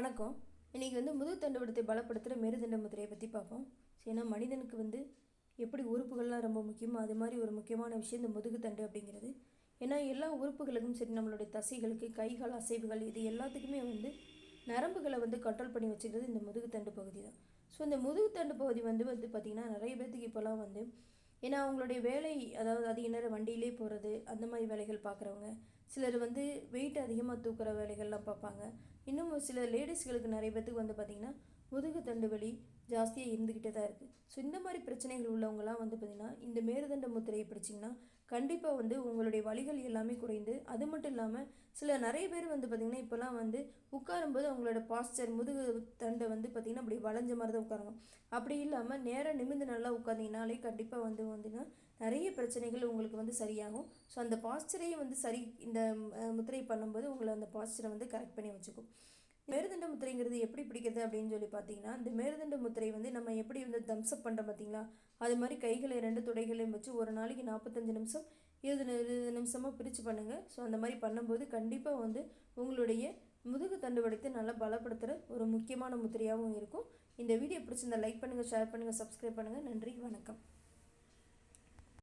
வணக்கம். இன்றைக்கி வந்து முதுகு தண்டுவடத்தை பலப்படுத்துகிற மேருதண்ட முதிரையை பற்றி பார்ப்போம். ஏன்னா மனிதனுக்கு வந்து எப்படி உறுப்புகள்லாம் ரொம்ப முக்கியமோ அது மாதிரி ஒரு முக்கியமான விஷயம் இந்த முதுகு தண்டு அப்படிங்கிறது. ஏன்னா எல்லா உறுப்புகளுக்கும் சரி நம்மளுடைய தசைகளுக்கு கைகள் அசைவுகள் இது எல்லாத்துக்குமே வந்து நரம்புகளை வந்து கண்ட்ரோல் பண்ணி வச்சுக்கிறது இந்த முதுகு தண்டு பகுதி தான். ஸோ இந்த முதுகு தண்டு பகுதி வந்து வந்து பார்த்திங்கன்னா நிறைய பேர்த்துக்கு இப்போலாம் வந்து ஏன்னா அவங்களுடைய வேலை அதாவது அதிக நேரம் வண்டியிலே போகிறது அந்த மாதிரி வேலைகள் பார்க்குறவங்க சிலர் வந்து வெயிட் அதிகமாக தூக்குற வேலைகள்லாம் பார்ப்பாங்க. இன்னும் சில லேடிஸ்களுக்கு நிறைய பேத்துக்கு வந்து பார்த்திங்கன்னா முதுகு தண்டு வலி ஜாஸ்தியாக இருந்துக்கிட்டே தான் இருக்குது ஸோ இந்த மாதிரி பிரச்சனைகள் உள்ளவங்களாம் வந்து பார்த்திங்கன்னா இந்த மேருதண்ட முத்திரையை பிடிச்சிங்கன்னா கண்டிப்பாக வந்து உங்களுடைய வலிகள் எல்லாமே குறைந்து அது மட்டும் இல்லாமல் சில நிறைய பேர் வந்து பார்த்திங்கன்னா இப்போலாம் வந்து உட்காரும்போது அவங்களோட பாஸ்டர் முதுகு தண்டை வந்து பார்த்திங்கன்னா அப்படி வளைஞ்ச மாதிரி தான் உட்காருங்க அப்படி இல்லாமல் நேராக நிமிந்து நல்லா உட்காந்திங்கனாலே கண்டிப்பாக வந்து வந்துன்னா நிறைய பிரச்சனைகள் உங்களுக்கு வந்து சரியாகும். ஸோ அந்த பாஸ்டரையும் வந்து சரி இந்த இந்த முத்திரை பண்ணும்போது உங்களை அந்த பாஸ்டரை வந்து கரெக்ட் பண்ணி வச்சுக்கும். மேருதண்ட முத்திரைங்கிறது எப்படி பிடிக்கிறது அப்படின்னு சொல்லி பார்த்தீங்கன்னா இந்த மேருதண்ட முத்திரை வந்து நம்ம எப்படி வந்து தம்ஸ்அப் பண்ணுறோம் பார்த்தீங்களா? அது மாதிரி கைகளை ரெண்டு துடைகளையும் வச்சு ஒரு நாளைக்கு நாற்பத்தஞ்சு நிமிஷம் இருபது இருபது நிமிஷமாக பிரித்து பண்ணுங்கள் ஸோ அந்த மாதிரி பண்ணும்போது கண்டிப்பாக வந்து உங்களுடைய முதுகு தண்டுவடத்தை நல்லா பலப்படுத்துகிற ஒரு முக்கியமான முத்திரையாகவும் இருக்கும். இந்த வீடியோ பிடிச்சிருந்தா லைக் பண்ணுங்கள் ஷேர் பண்ணுங்கள் சப்ஸ்கிரைப் பண்ணுங்கள் நன்றி வணக்கம்.